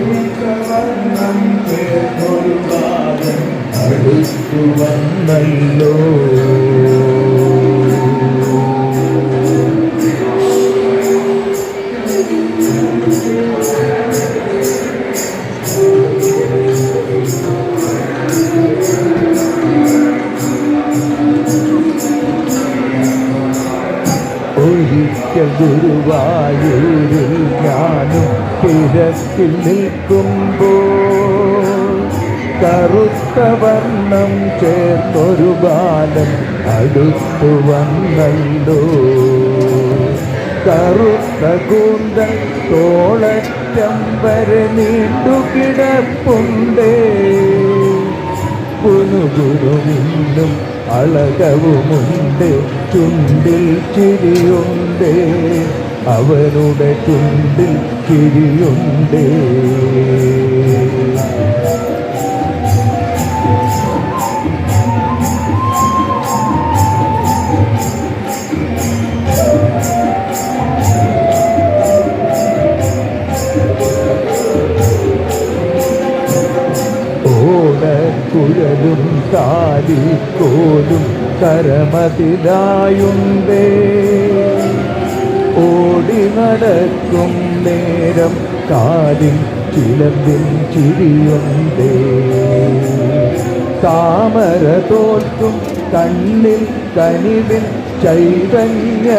വർണം ചേർന്നൊരു കാലം ഗുരുവായൂരിൽ ഞാനും കിഴക്കിൽ നിൽക്കുമ്പോൾ കറുത്ത വർണം ചേർന്നൊരു ബാലൻ അടുത്തു വന്നല്ലോ. കറുത്ത കൂന്തൽ തോളറ്റം വരെ നീണ്ടുകിടപ്പുണ്ടേ പുനുഗുരുവിന്നും അളകവുമുണ്ട്. ചുണ്ടിൽ ചിരിയുണ്ട്. അവനുടെ ചുണ്ടിൽ കിരിയുണ്ടേ ഓടക്കുഴലും കാലിക്കോലും കരമതിലായുണ്ടേ. ഓടി നടക്കും നേരം കാലിൽ ചിലമ്പിൻ ചിരിയുണ്ടേ താമര തോൽക്കും കണ്ണിൽ കനിവിൽ ചൈതന്യവുമുണ്ടേ.